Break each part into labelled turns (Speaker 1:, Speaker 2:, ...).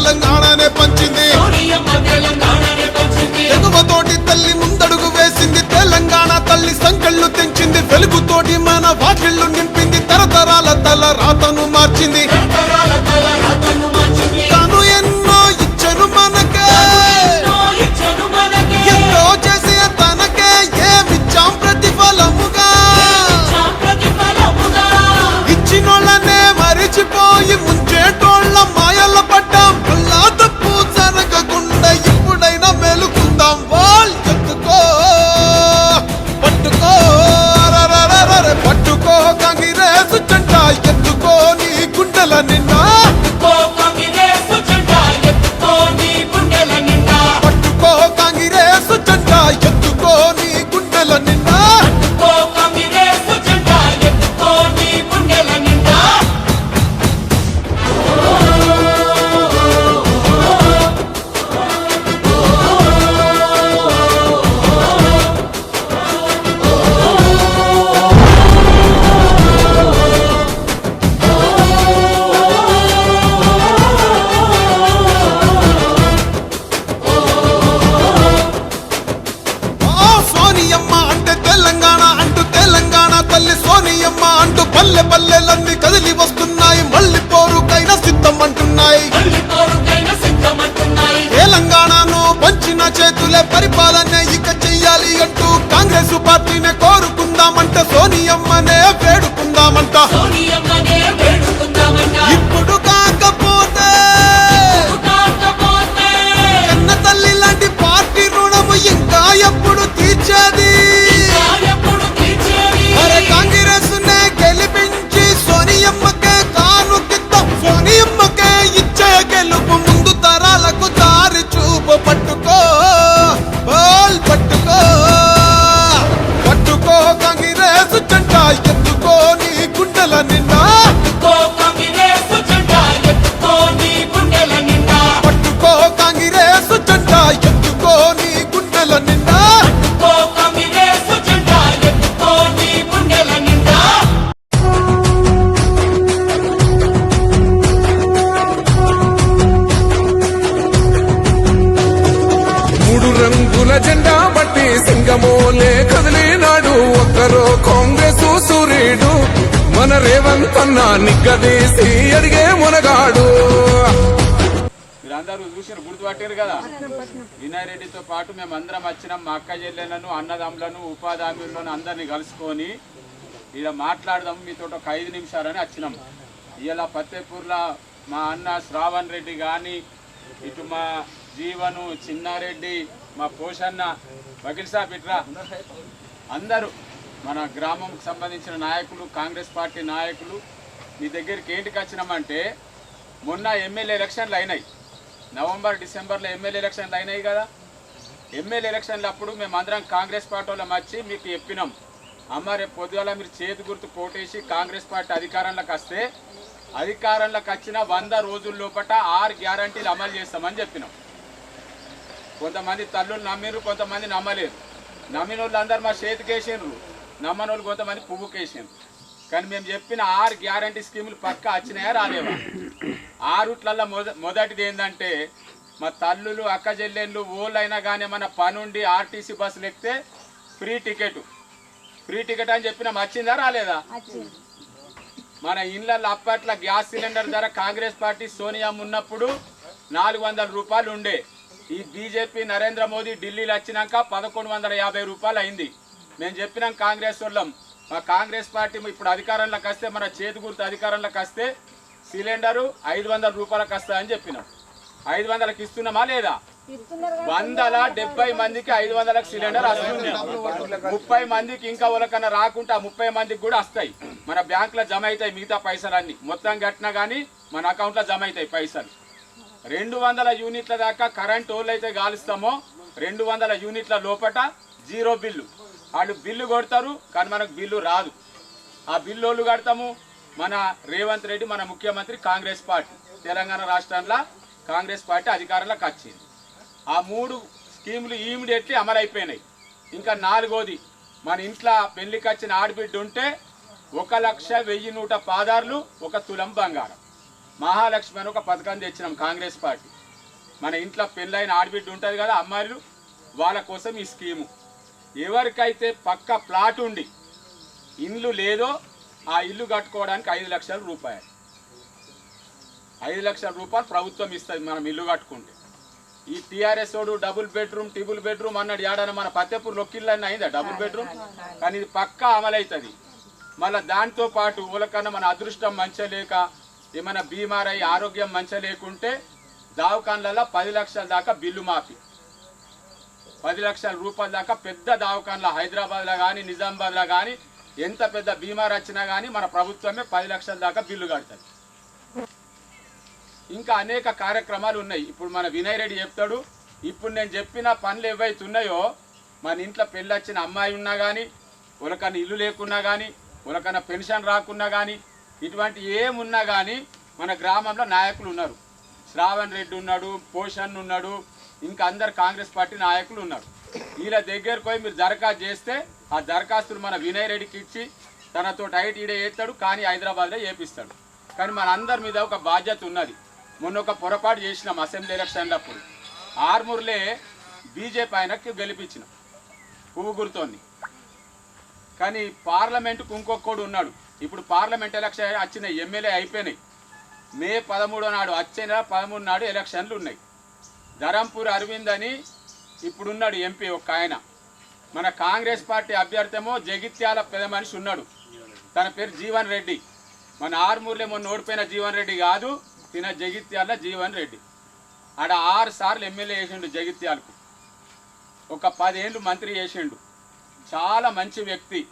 Speaker 1: కోసనే తీర్చంగా సోనియమ్మ సోనియమ్మనే వేడుకుందామంట.
Speaker 2: సోనియమ్మ చూసారు కదా? వినాయరెడ్డితో పాటు మేము అందరం వచ్చినాం. మా అక్క చెల్లెలను అన్నదమ్ములను ఉపాధి హామీలను అందరినీ కలుసుకొని ఇలా మాట్లాడదాం. మీతో ఒక ఐదు నిమిషాలని వచ్చినాం. ఇలా ఫతేపూర్లో మా అన్న శ్రావణ్ రెడ్డి కానీ ఇటు మా జీవను చిన్నారెడ్డి మా పోషన్న వకీల్ సాబ్ ఇట్రా అందరూ మన గ్రామంకి సంబంధించిన నాయకులు కాంగ్రెస్ పార్టీ నాయకులు మీ దగ్గరికి ఏంటికి వచ్చినామంటే మొన్న ఎమ్మెల్యే ఎలక్షన్లు అయినాయి. నవంబర్ డిసెంబర్లో ఎమ్మెల్యే ఎలక్షన్లు అయినాయి కదా. ఎమ్మెల్యే ఎలక్షన్లు అప్పుడు మేము అందరం కాంగ్రెస్ పార్టీ వాళ్ళం వచ్చి మీకు చెప్పినాం. అమ్మ రేపు పొద్దుగాల మీరు చేతి గుర్తు కోటేసి కాంగ్రెస్ పార్టీ అధికారంలోకి వస్తే అధికారంలోకి వచ్చిన వంద రోజుల లోపల ఆరు గ్యారంటీలు అమలు చేస్తామని చెప్పినాం. కొంతమంది తల్లులు నమ్మిర్రు కొంతమంది నమ్మలేరు. నమ్మిన వాళ్ళు అందరు మా చేతికేసిండ్రు. నమ్మని వాళ్ళు కొంతమంది పువ్వుకేసిండ్రు. కానీ మేము చెప్పిన ఆరు గ్యారంటీ స్కీములు పక్క వచ్చినాయా రాలేవా? ఆరుట్లల్లో మొద మొదటిది ఏంటంటే మా తల్లులు అక్క చెల్లెళ్ళు ఓళ్ళైనా కానీ మన పనుండి ఆర్టీసీ బస్సులు ఎక్కితే ఫ్రీ టికెట్. ఫ్రీ టికెట్ అని చెప్పిన వచ్చిందా రాలేదా? మన ఇళ్ళల్లో అప్పట్లో గ్యాస్ సిలిండర్ ధర కాంగ్రెస్ పార్టీ సోనియా ఉన్నప్పుడు నాలుగు వందల రూపాయలు ఉండే. ఈ బీజేపీ నరేంద్ర మోదీ ఢిల్లీలో వచ్చినాక పదకొండు వందల యాభై రూపాయలు అయింది. మేము చెప్పినాం కాంగ్రెస్ వాళ్ళం మా కాంగ్రెస్ పార్టీ ఇప్పుడు అధికారంలోకి వస్తే మన చేతి గుర్తు అధికారంలోకి వస్తే సిలిండరు ఐదు వందల రూపాయలకు వస్తుందని చెప్పినాం. ఐదు వందలకు ఇస్తున్నామా లేదా? వందల డెబ్బై మందికి ఐదు వందలకు సిలిండర్ వస్తుంది ముప్పై మందికి ఇంకా వాళ్ళకన్నా రాకుండా ముప్పై మందికి కూడా వస్తాయి. మన బ్యాంక్లో జమ అవుతాయి మిగతా పైసలు అన్ని మొత్తం కట్టినా కానీ మన అకౌంట్లో జమ అవుతాయి పైసలు. రెండు వందల యూనిట్ల దాకా కరెంట్ ఓళ్ళు అయితే గాలుస్తామో రెండు వందల యూనిట్ల లోపట జీరో బిల్లు. వాళ్ళు బిల్లు కొడతారు కానీ మనకు బిల్లు రాదు. ఆ బిల్లు వాళ్ళు కడతాము? మన రేవంత్ రెడ్డి మన ముఖ్యమంత్రి కాంగ్రెస్ పార్టీ. తెలంగాణ రాష్ట్రంలో కాంగ్రెస్ పార్టీ అధికారంలోకి వచ్చింది. ఆ మూడు స్కీములు ఇమీడియట్లీ అమలైపోయినాయి. ఇంకా నాలుగోది మన ఇంట్లో పెళ్ళికి వచ్చిన ఆడబిడ్డ ఉంటే ఒక లక్ష వెయ్యి నూట పాదార్లు ఒక తులం బంగారం. మహాలక్ష్మి అని ఒక పథకం తెచ్చినాం కాంగ్రెస్ పార్టీ. మన ఇంట్లో పెళ్ళైన ఆడబిడ్డ ఉంటుంది కదా అమ్మాయిలు వాళ్ళ కోసం ఈ స్కీము. ఎవరికైతే పక్క ప్లాట్ ఉండి ఇల్లు లేదో ఆ ఇల్లు కట్టుకోవడానికి ఐదు లక్షల రూపాయలు. ఐదు లక్షల రూపాయలు ప్రభుత్వం ఇస్తుంది మనం ఇల్లు కట్టుకుంటే. ఈ టీఆర్ఎస్ వాడు డబుల్ బెడ్రూమ్ టిబుల్ బెడ్రూమ్ అన్నాడు ఏడన మన పత్తెపూర్ లొక్కిళ్ళని అయిందా డబుల్ బెడ్రూమ్? కానీ ఇది పక్కా అమలవుతుంది. మళ్ళీ దాంతో పాటు ఊలకన్నా మన అదృష్టం మంచిగా లేక ఏమైనా బీమారై ఆరోగ్యం మంచిగా లేకుంటే దావకాన్లలో పది లక్షల దాకా బిల్లు మాఫీ. పది లక్షల రూపాయల దాకా పెద్ద దావకాన్ల హైదరాబాద్లో కానీ నిజామాబాద్లో కానీ ఎంత పెద్ద బీమార్ వచ్చినా కానీ మన ప్రభుత్వమే పది లక్షల దాకా బిల్లు కడుతుంది. ఇంకా అనేక కార్యక్రమాలు ఉన్నాయి. ఇప్పుడు మన వినయ్ రెడ్డి చెప్తాడు ఇప్పుడు నేను చెప్పిన పనులు ఏవైతే ఉన్నాయో మన ఇంట్లో పెళ్ళి వచ్చిన అమ్మాయి ఉన్నా కానీ ఉలకన్నా ఇల్లు లేకున్నా కానీ ఉలకన్నా పెన్షన్ రాకున్నా కానీ ఇటువంటి ఏమున్నా కానీ మన గ్రామంలో నాయకులు ఉన్నారు. శ్రావణ్ రెడ్డి ఉన్నాడు పోషన్ ఉన్నాడు ఇంకా అందరు కాంగ్రెస్ పార్టీ నాయకులు ఉన్నారు. వీళ్ళ దగ్గరకు పోయి మీరు దరఖాస్తు చేస్తే ఆ దరఖాస్తులు మన వినయ్ రెడ్డికి ఇచ్చి తనతో టైట్ ఈడే చేస్తాడు కానీ హైదరాబాద్లో చేపిస్తాడు. కానీ మన అందరి మీద ఒక బాధ్యత ఉన్నది. మొన్న ఒక పొరపాటు చేసినాం అసెంబ్లీ ఎలక్షన్లప్పుడు ఆర్మూర్లే బీజేపీ ఆయనకి గెలిపించినాం. పువ్వు కానీ పార్లమెంటుకు ఇంకొకడు ఉన్నాడు. ఇప్పుడు పార్లమెంట్ ఎలక్షన్ వచ్చిన ఎమ్మెల్యే అయిపోయినాయి. మే పదమూడో నాడు వచ్చే నెల పదమూడు నాడు ఎలక్షన్లు ఉన్నాయి. ధరంపూర్ అరవింద్ అని ఇప్పుడున్నాడు ఎంపీ ఒక ఆయన. మన కాంగ్రెస్ పార్టీ అభ్యర్థిమో జగిత్యాల పెద్ద మనిషి ఉన్నాడు. తన పేరు జీవన్ రెడ్డి. మన ఆరుమూరులో మొన్న ఓడిపోయిన జీవన్ రెడ్డి కాదు తిన జగిత్యాల జీవన్ రెడ్డి. ఆడ ఆరు సార్లు ఎమ్మెల్యే చేసిండు జగిత్యాలకు. ఒక పదేళ్ళు మంత్రి చేసిండు. చాలా మంచి వ్యక్తి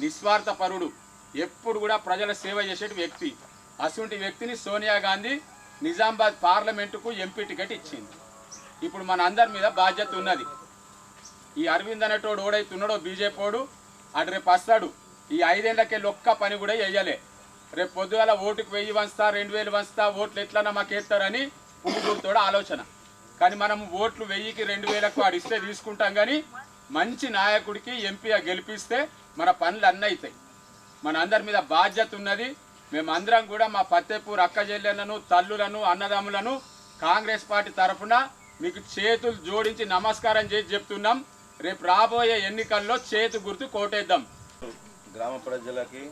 Speaker 2: నిస్వార్థ పరుడు ఎప్పుడు కూడా ప్రజల సేవ చేసే వ్యక్తి. అటువంటి వ్యక్తిని సోనియా గాంధీ నిజామాబాద్ పార్లమెంటుకు ఎంపీ టికెట్ ఇచ్చింది. ఇప్పుడు మన అందరి మీద బాధ్యత ఉన్నది. ఈ అరవింద్ అనేటోడు ఓడైతున్నాడో బీజేపీడు అటు రేపు వస్తాడు. ఈ ఐదేళ్ళకే లొక్క పని కూడా వేయలే రేపు పొద్దుగాల ఓటుకు వెయ్యి వంచుతా రెండు వేలు వంచుతా ఓట్లు ఎట్లన్నా మాకు వేస్తారని పువ్వుతోడు ఆలోచన. కానీ మనం ఓట్లు వెయ్యికి రెండు వేలకు వాడు ఇస్తే తీసుకుంటాం కానీ మంచి నాయకుడికి ఎంపీగా గెలిపిస్తే మన పనులు అన్నీ అవుతాయి. మన అందరి మీద బాధ్యత ఉన్నది. మేమందరం కూడా మా పత్తేపూర్ అక్క చెల్లెలను తల్లులను అన్నదమ్ములను కాంగ్రెస్ పార్టీ తరఫున మీకు చేతులు జోడించి నమస్కారం చేసి చెప్తున్నాం. రేపు రాబోయే ఎన్నికల్లో చేతు గుర్తు కోటేద్దాం.
Speaker 3: గ్రామ ప్రజలకి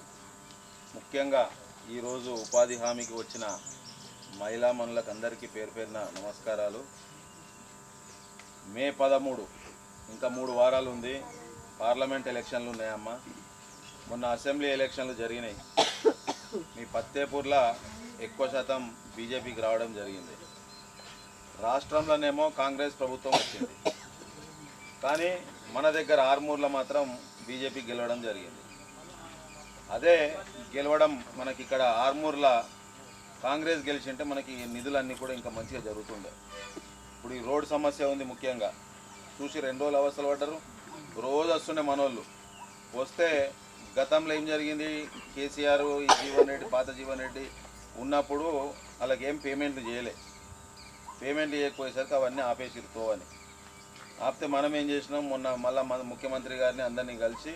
Speaker 3: ముఖ్యంగా ఈరోజు ఉపాధి హామీకి వచ్చిన మహిళా మనులకు అందరికీ పేరు పేరున నమస్కారాలు. మే పదమూడు ఇంకా మూడు వారాలు ఉంది పార్లమెంట్ ఎలక్షన్లు ఉన్నాయమ్మా. మొన్న అసెంబ్లీ ఎలక్షన్లు జరిగినాయి. మీ పత్తేపూర్లో ఎక్కువ శాతం బీజేపీకి రావడం జరిగింది. రాష్ట్రంలోనేమో కాంగ్రెస్ ప్రభుత్వం వచ్చింది. కానీ మన దగ్గర ఆర్మూర్లో మాత్రం బీజేపీ గెలవడం జరిగింది. అదే గెలవడం మనకి ఇక్కడ ఆర్మూర్లో కాంగ్రెస్ గెలిచింటే మనకి ఈ నిధులన్నీ కూడా ఇంకా మంచిగా జరుగుతుండే. ఇప్పుడు ఈ రోడ్ సమస్య ఉంది ముఖ్యంగా. చూసి రెండు రోజులు అవస్థలు పడ్డారు. రోజు వస్తుండే మనోళ్ళు. వస్తే గతంలో ఏం జరిగింది? కేసీఆర్ ఈ జీవన్ రెడ్డి పాత జీవన్ రెడ్డి ఉన్నప్పుడు వాళ్ళకి ఏం పేమెంట్లు చేయలే. పేమెంట్ చేయకపోయేసరికి అవన్నీ ఆపేసిరు తోవని ఆపితే మనం ఏం చేసినాం? మొన్న మళ్ళీ మన ముఖ్యమంత్రి గారిని అందరినీ కలిసి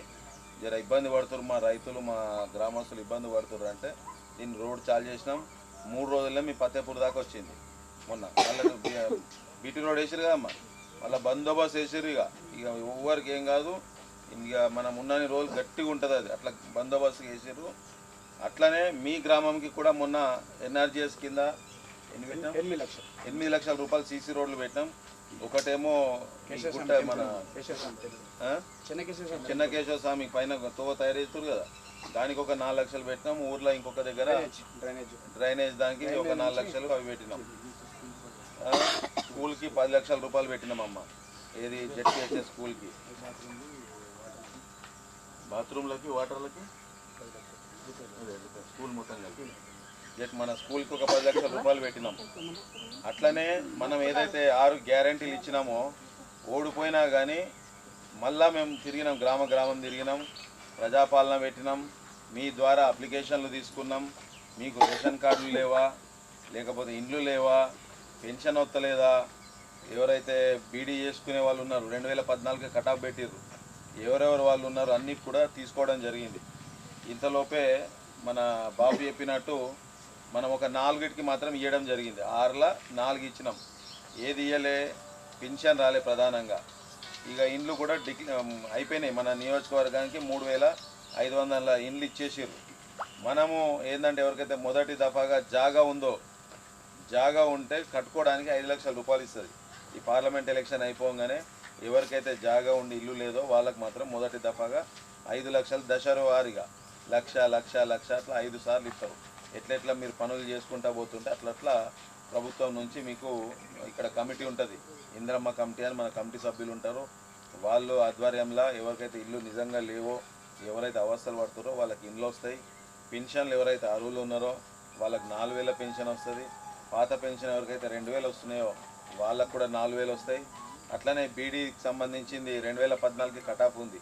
Speaker 3: జర ఇబ్బంది పడుతున్నారు మా రైతులు మా గ్రామస్తులు ఇబ్బంది పడుతున్నారు అంటే దీన్ని రోడ్ చాలు చేసినాం. మూడు రోజుల్లో మీ పత్తేపూర్ దాకా వచ్చింది. మొన్న మళ్ళీ బీటీ రోడ్ వేసారు కదమ్మా మళ్ళీ బందోబస్తు వేసారు ఇక. ఇక ఎవరికి ఏం కాదు. ఇక మనం ఉన్నన్ని రోజులు గట్టిగా ఉంటుంది అది. అట్లా బందోబస్తు వేసారు అట్లనే మీ గ్రామంకి కూడా మొన్న ఎన్ఆర్జిఎస్ కింద ఎనిమిది లక్షలు. ఎనిమిది లక్షల రూపాయలు సీసీ రోడ్లు పెట్టాం. ఒకటేమో గుట్ట మన ఆ? చిన్న కేశవ స్వామి పైన తోవ తయారు చేస్తారు కదా. దానికి ఒక నాలుగు లక్షలు పెట్టినాం. ఊర్లో ఇంకొక దగ్గర డ్రైనేజ్ దానికి ఒక నాలుగు లక్షలు అవి పెట్టినాం. ఆ, స్కూల్కి పది లక్షల రూపాయలు పెట్టినాం అమ్మ. ఏది జెట్ చేసే స్కూల్కి. బాత్రూమ్లకి వాటర్లకి? స్కూల్ మొత్తం కలిపి. మన స్కూల్కి ఒక పది లక్షల రూపాయలు పెట్టినాం. అట్లనే మనం ఏదైతే ఆరు గ్యారంటీలు ఇచ్చినామో ఓడిపోయినా కానీ మళ్ళా మేము తిరిగినాం గ్రామ గ్రామం తిరిగినాం ప్రజాపాలన పెట్టినాం మీ ద్వారా అప్లికేషన్లు తీసుకున్నాం మీకు రేషన్ కార్డులు లేవా లేకపోతే ఇండ్లు లేవా పెన్షన్ వస్తలేదా ఎవరైతే బీడీ చేసుకునే వాళ్ళు ఉన్నారు రెండు వేల పద్నాలుగు కటాఫ్ పెట్టిర్రు ఎవరెవరు వాళ్ళు ఉన్నారు అన్నీ కూడా తీసుకోవడం జరిగింది. ఇంతలోపే మన బాబు చెప్పినట్టు మనం ఒక నాలుగిటికి మాత్రం ఇవ్వడం జరిగింది. ఆరుల నాలుగు ఇచ్చినాం. ఏది ఇయ్యలే? పెన్షన్ రాలే ప్రధానంగా. ఇక ఇండ్లు కూడా డిక్ అయిపోయినాయి. మన నియోజకవర్గానికి మూడు వేల ఐదు వందల ఇండ్లు ఇచ్చేసారు మనము ఏంటంటే ఎవరికైతే మొదటి దఫాగా జాగా ఉందో జాగా ఉంటే కట్టుకోవడానికి ఐదు లక్షల రూపాయలు ఇస్తుంది. ఈ పార్లమెంట్ ఎలక్షన్ అయిపోగానే ఎవరికైతే జాగా ఉండి ఇల్లు లేదో వాళ్ళకి మాత్రం మొదటి దఫాగా ఐదు లక్షలు దశరవారిగా లక్ష లక్ష లక్ష అట్లా ఐదు సార్లు ఇస్తారు. ఎట్లెట్లా మీరు పనులు చేసుకుంటా పోతుంటే అట్లా అట్లా ప్రభుత్వం నుంచి మీకు ఇక్కడ కమిటీ ఉంటుంది. ఇంద్రమ్మ కమిటీ అని మన కమిటీ సభ్యులు ఉంటారు. వాళ్ళు ఆధ్వర్యంలో ఎవరికైతే ఇల్లు నిజంగా లేవో ఎవరైతే అవస్థలు పడుతారో వాళ్ళకి ఇండ్లు వస్తాయి. పెన్షన్లు ఎవరైతే అరువులు ఉన్నారో వాళ్ళకి నాలుగు వేల పెన్షన్ వస్తుంది. పాత పెన్షన్ ఎవరికైతే రెండు వేలు వస్తున్నాయో వాళ్ళకు కూడా నాలుగు వేలు వస్తాయి. అట్లనే బీడీకి సంబంధించింది రెండు వేల పద్నాలుగుకి కటాఫ్ ఉంది.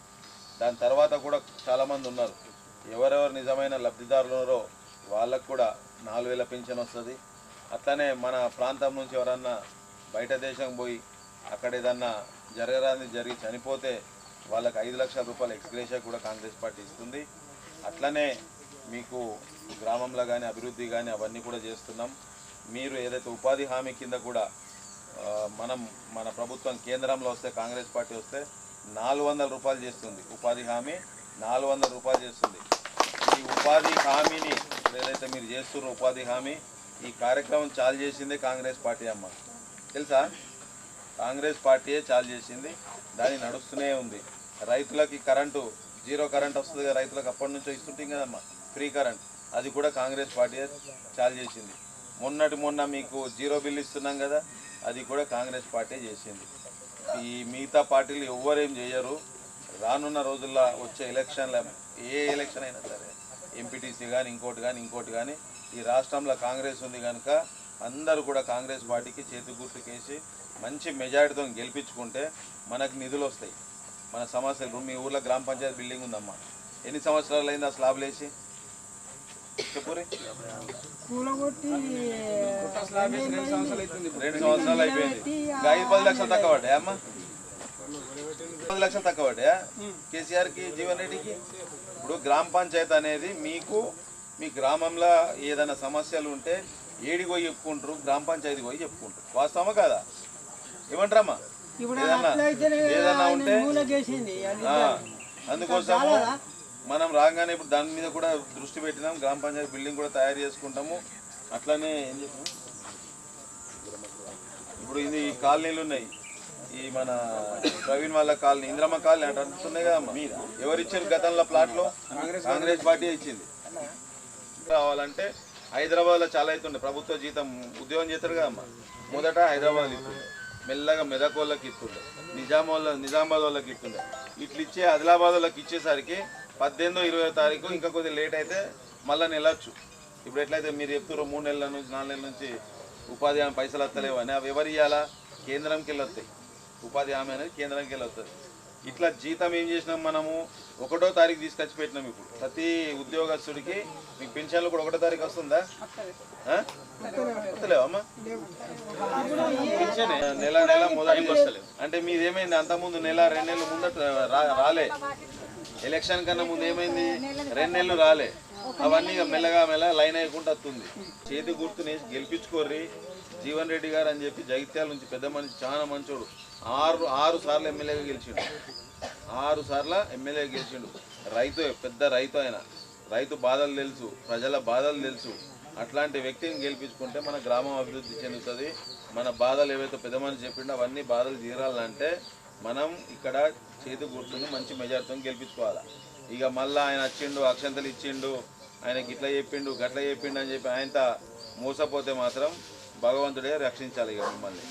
Speaker 3: దాని తర్వాత కూడా చాలామంది ఉన్నారు. ఎవరెవరు నిజమైన లబ్ధిదారులు ఉన్నారో వాళ్ళకు కూడా నాలుగు వేల పింఛన్ వస్తుంది. అట్లనే మన ప్రాంతం నుంచి ఎవరన్నా బయట దేశం పోయి అక్కడ ఏదన్నా జరగరాని జరిగి చనిపోతే వాళ్ళకి ఐదు లక్షల రూపాయల ఎక్స్గ్రేషియా కూడా కాంగ్రెస్ పార్టీ ఇస్తుంది. అట్లనే మీకు గ్రామంలో కానీ అభివృద్ధి కానీ అవన్నీ కూడా చేస్తున్నాం. మీరు ఏదైతే ఉపాధి హామీ కింద కూడా మనం మన ప్రభుత్వం కేంద్రంలో వస్తే కాంగ్రెస్ పార్టీ వస్తే నాలుగు వందల రూపాయలు చేస్తుంది ఉపాధి హామీ నాలుగు వందల రూపాయలు చేస్తుంది. ఈ ఉపాధి హామీని ఏదైతే మీరు చేస్తున్న ఉపాధి హామీ ఈ కార్యక్రమం చాలు చేసిందే కాంగ్రెస్ పార్టీ అమ్మ. తెలుసా? కాంగ్రెస్ పార్టీయే చాలు చేసింది దాని నడుస్తూనే ఉంది. రైతులకి కరెంటు జీరో కరెంట్ వస్తుంది కదా రైతులకు అప్పటి నుంచో ఇస్తుంటాం కదమ్మా ఫ్రీ కరెంట్. అది కూడా కాంగ్రెస్ పార్టీయే చాలు చేసింది. మొన్నటి మొన్న మీకు జీరో బిల్ ఇస్తున్నాం కదా అది కూడా కాంగ్రెస్ పార్టీ చేసింది. ఈ మిగతా పార్టీలు ఎవ్వరేం చేయరు. రానున్న రోజుల్లో వచ్చే ఎలక్షన్ల ఏ ఎలక్షన్ అయినా సరే. ఎంపీటీసీ కానీ ఇంకోటి కానీ ఇంకోటి కానీ ఈ రాష్ట్రంలో కాంగ్రెస్ ఉంది కనుక అందరూ కూడా కాంగ్రెస్ పార్టీకి చేతి గుర్తుకేసి మంచి మెజారిటీతో గెలిపించుకుంటే మనకు నిధులు వస్తాయి. మన సమస్యలు మీ ఊర్లో గ్రామ పంచాయతీ బిల్డింగ్ ఉందమ్మా. ఎన్ని సంవత్సరాలు అయింది ఆ స్లాబ్లు వేసి చెప్పురి. రెండు సంవత్సరాలు అయిపోయింది. ఇంకా ఐదు పది లక్షలు తక్కువ పడ్డాయా అమ్మా? పది లక్షలు తక్కువ పడ్డాయా? కేసీఆర్కి జీవన్ రెడ్డికి? ఇప్పుడు గ్రామ పంచాయతీ అనేది మీకు మీ గ్రామంలో ఏదైనా సమస్యలు ఉంటే ఏడికి పోయి చెప్పుకుంటారు గ్రామ పంచాయతీ పోయి చెప్పుకుంటారు. వాస్తవమా కదా? ఏమంటారమ్మా? ఏదన్నా ఏదన్నా ఉంటే అందుకోసము మనం రాగానే ఇప్పుడు దాని మీద కూడా దృష్టి పెట్టినాం. గ్రామ పంచాయతీ బిల్డింగ్ కూడా తయారు చేసుకుంటాము. అట్లనే ఏం చెప్పినాం ఇప్పుడు ఇది కాలనీలు ఉన్నాయి. ఈ మన ప్రవీణ్ వాళ్ళ కాలనీ ఇంద్రమ్మ కాలనీ అంటే అంటున్నాయి కదమ్మా. ఎవరు ఇచ్చారు గతంలో ప్లాట్లో? కాంగ్రెస్ పార్టీ ఇచ్చింది. రావాలంటే హైదరాబాద్లో చాలా అవుతుండే. ప్రభుత్వ జీతం ఉద్యోగం చేస్తారు కదమ్మా. మొదట హైదరాబాద్ ఇస్తుండే. మెల్లగా మెదక్ వాళ్ళకి ఇస్తుండే. నిజాం వాళ్ళ నిజామాబాద్ వాళ్ళకి ఇస్తుండే. ఇట్లా ఇచ్చే ఆదిలాబాద్ వాళ్ళకి ఇచ్చేసరికి పద్దెనిమిదో ఇరవై తారీఖు ఇంకా కొద్దిగా లేట్ అయితే మళ్ళీ నెలచ్చు ఇప్పుడు ఎట్లయితే మీరు చెప్తారో మూడు నెలల నుంచి నాలుగు నెలల నుంచి ఉపాధి హామీ పైసలు వస్తలేవు అని. అవి ఎవరు ఇవ్వాలా కేంద్రంకి వెళ్ళి వస్తాయి ఉపాధి హామీ అనేది కేంద్రానికి వెళ్ళి వస్తుంది. ఇట్లా జీతం ఏం చేసినాం మనము? ఒకటో తారీఖు తీసుకొచ్చి పెట్టినాం ఇప్పుడు. ప్రతి ఉద్యోగస్తుడికి మీకు పెన్షన్లు కూడా ఒకటో తారీఖు వస్తుందా? ఆ? వస్తలేవమ్మా పెన్షన్ నెల నెల మొదటికి వస్తలేదు. అంటే మీది ఏమైంది? అంతకుముందు నెల రెండు నెలలు ముందట రా- రాలే. ఎలక్షన్ కన్నా ముందు ఏమైంది? రెండు నెలలు రాలే. అవన్నీ మెల్లగా మెల్ల లైన్ అయ్యకుండా వస్తుంది. చేతి గుర్తుని గెలిపించుకోర్రి. జీవన్ రెడ్డి గారు అని చెప్పి జగిత్యాల నుంచి పెద్ద మనిషి చాలా మంచోడు. ఆరు ఆరు సార్లు ఎమ్మెల్యేగా గెలిచిండు. ఆరు సార్లు ఎమ్మెల్యే గెలిచిండు. రైతు పెద్ద రైతు ఆయన రైతు బాధలు తెలుసు ప్రజల బాధలు తెలుసు. అట్లాంటి వ్యక్తిని గెలిపించుకుంటే మన గ్రామం అభివృద్ధి చెందుతుంది. మన బాధలు ఏవైతే పెద్ద మనిషి చెప్పిండో అవన్నీ బాధలు తీరాలంటే మనం ఇక్కడ చేతి గుర్తుని మంచి మెజార్టీతో గెలిపించుకోవాలి. ఇక మళ్ళీ ఆయన వచ్చిండు అక్షంతలు ఇచ్చిండు ఆయనకి ఇట్లా చెప్పిండు గట్ల చెప్పిండు అని చెప్పి ఆయనతో మోసపోతే మాత్రం భగవంతుడే రక్షించాలి ఇక మిమ్మల్ని.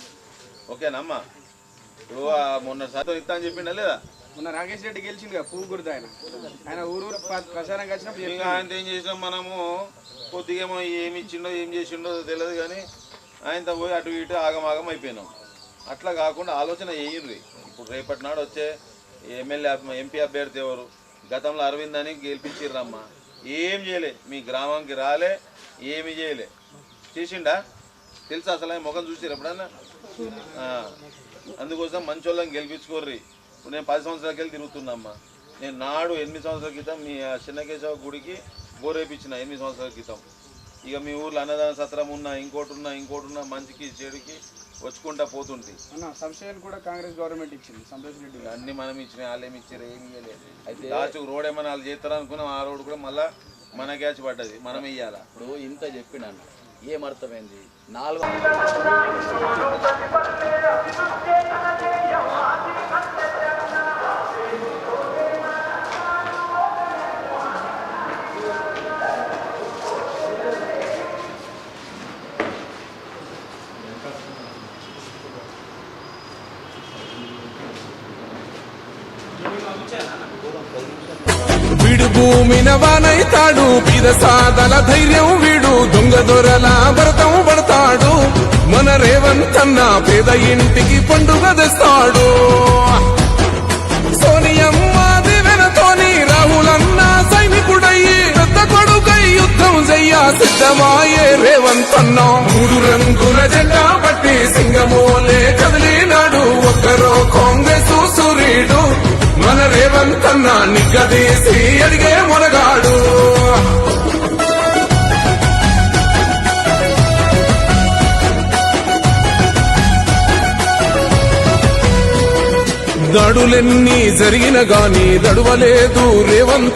Speaker 3: ఓకేనమ్మా ఇప్పుడు మొన్న సార్తో ఇస్తా అని చెప్పిండా లేదా?
Speaker 4: మొన్న రాకేష్ రెడ్డి గెలిచిండు కదా పువ్వు గుర్తు ఆయన. ఆయన ఊరు ఊరు ప్ర- ప్రచారంకి వచ్చినప్పుడు
Speaker 3: ఇంకా ఆయనతో ఏం చేసినాం మనము? కొద్దిగేమో ఏమి ఇచ్చిండో ఏం చేసిండో తెలియదు కానీ ఆయనతో పోయి అటు ఇటు ఆగమాగం అయిపోయినాం. అట్లా కాకుండా ఆలోచన వేయండి ఇప్పుడు రేపటి నాడు వచ్చే ఎమ్మెల్యే ఎంపీ అభ్యర్థి ఎవరు? గతంలో అరవింద్ అని గెలిపించిర్రమ్మా. ఏం చేయలే మీ గ్రామంకి రాలే ఏమి చేయలే. చేసిండా? తెలుసా అసలు ఆయన ముఖం చూసిరు ఎప్పుడన్నా? అందుకోసం మంచోళ్ళని గెలిపించుకోర్రి. ఇప్పుడు నేను పది సంవత్సరాలకి వెళ్ళి తిరుగుతున్నమ్మా నేను నాడు ఎనిమిది సంవత్సరాల క్రితం మీ చిన్నకేశవ గుడికి బోరేపించిన ఎనిమిది సంవత్సరాల క్రితం. ఇక మీ ఊర్లో అన్నదాన సత్రం ఉన్నా ఇంకోటి ఉన్నా ఇంకోటి ఉన్నా మంచికి చెడుకి వచ్చుకుంటా
Speaker 4: అన్న సంశయం కూడా కాంగ్రెస్ గవర్నమెంట్ ఇచ్చింది. సంతోష్ రెడ్డి.
Speaker 3: అన్ని మనం ఇచ్చిన వాళ్ళు ఏమి ఇచ్చారు ఏమి ఇవ్వలేదు. అయితే లాస్ట్ రోడ్ ఏమైనా వాళ్ళు చేస్తారు అనుకున్నాం ఆ రోడ్ కూడా మళ్ళా మన క్యాచ్ పడ్డది. మనం ఇయ్యాలా?
Speaker 5: ఇప్పుడు ఇంత చెప్పినాను ఏమర్థమైంది నాలుగు
Speaker 6: భూమిన వానైతాడు పిద సాదల ధైర్యం వీడు. దొంగ దొరల భరతం పడతాడు. మన రేవంతన్న పేద ఇంటికి పండుగ తెస్తాడు. సోనియమ్మ దివెనతోని రాహులన్న సైనికుడయ్యి పెద్ద కొడుకై యుద్ధం చెయ్య సిద్ధమాయే రేవంతన్న. మూడు రంగుల జెండా పట్టి సింగమోలే కదిలినాడు. ఒక్కరో కాంగ్రెస్ సూర్యుడు మన రేవంతన్న నిగ్గదీసి అడిగే మునగాడు దాడులెన్ని జరిగిన గాని దడువలేదు రేవంత్